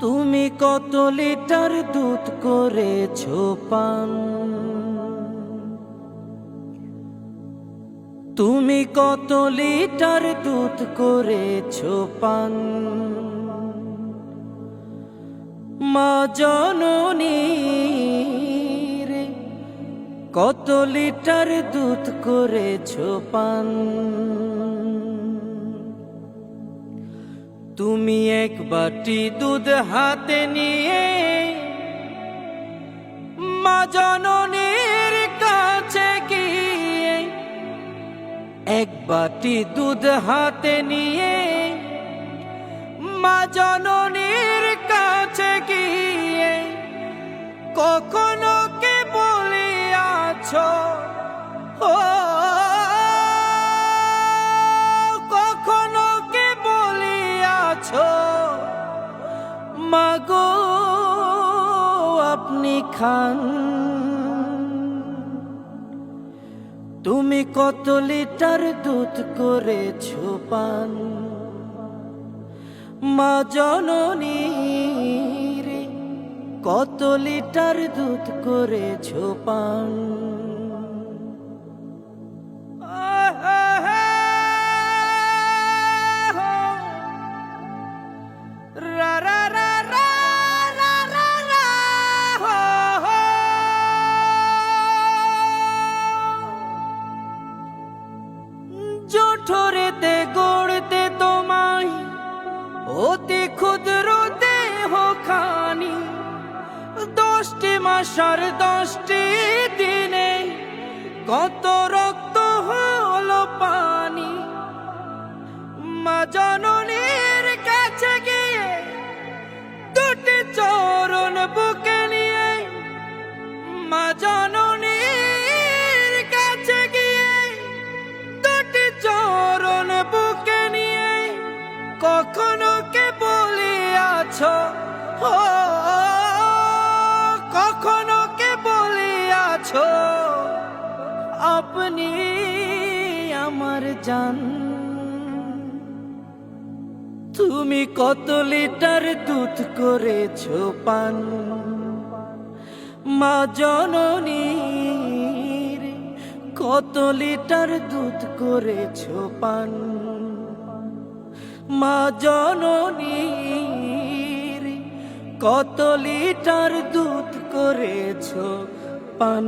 তুমি কত লিটার দুধ করেছ পান? তুমি কত লিটার দুধ করেছ পান? মা জননী রে, কত লিটার দুধ করেছ পান? তুমি এক বাটি দুধ হাতে নিয়ে মা জননীর কাছে গিয়ে এক বাটি দুধ হাতে নিয়ে মা জননীর কাছে গিয়ে কখনো কে বলিয়াছ খান। তুমি কত লিটার দুধ করেছ পান? মা জননী কত লিটার দুধ করেছ পান? জঠরেতে গড়তে তোমায়। অতি ক্ষুদ্র দেহ খানি দশটি মাসার দশটি দিনে কত রক্ত হলো পানি। মা জননীর বলিয়াছ ও কখনো কে বলিয়াছ? আপনি আমার জান। তুমি কত লিটার দুধ করেছ পান? মা জননী রে, কত লিটার দুধ করেছ পান? মা জননী কত লিটার দুধ করেছ পান?